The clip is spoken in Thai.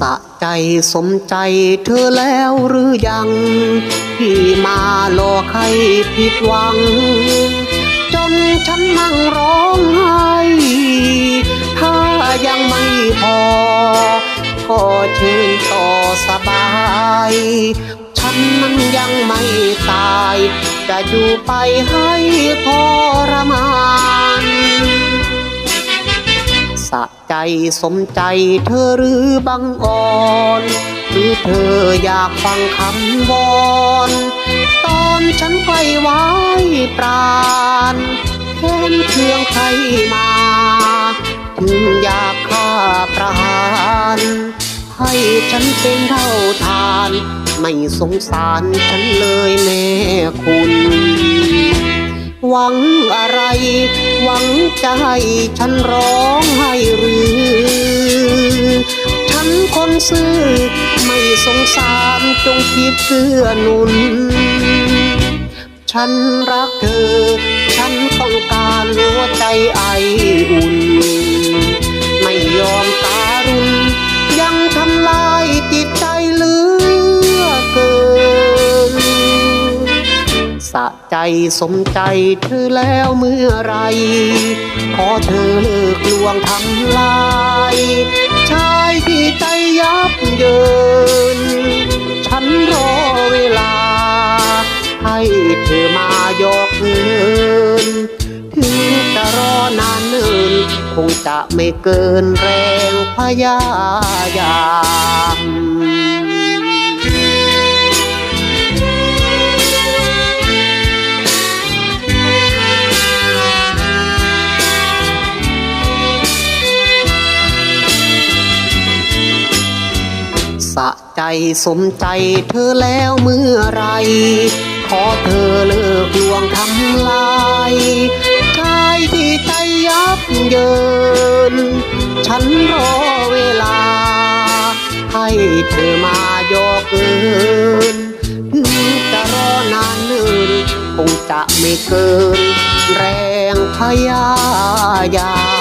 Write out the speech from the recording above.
สะใจสมใจเธอแล้วหรือยังที่มาหลอกให้ผิดหวัง จนฉันนั่งร้องไห้ถ้ายังไม่พอ ก็เชิญต่อสบาย ฉันมันยังไม่ตาย จะอยู่ไปให้ทร สะใจสมใจเธอหรือบังอ่อน หรือเธออยากฟังคำวอนตอนฉันไปไว้ปราณแค้นเคืองใครมาถึงอยากฆ่าประหารให้ฉันเป็นเท่าทาน ไม่สงสารฉันเลยแม่คุณ หวังอะไร หวังจะให้ฉันร้องให้หรือ ฉันคนซื่อไม่สงสารจงคิดเกื้อหนุน ฉันรักเธอ ฉันต้องการหัวใจไออุ่น สะใจสมใจเธอแล้วเมื่อไร ขอเธอเลิกลวงทำลาย ชายที่ใจยับเยิน ฉันรอเวลา ให้เธอมายกเงินถึงจะรอนานเนิน คงจะไม่เกินแรงพยายามะใจสมใจเธอแล้วเมื่อไร ขอเธอเลิกลวงทำลายชายที่ใจยับเยิน ฉันรอเวลา ให้เธอมายกเอินถึงจะรอนานเนินคงจะไม่เกิน แรงพยายาม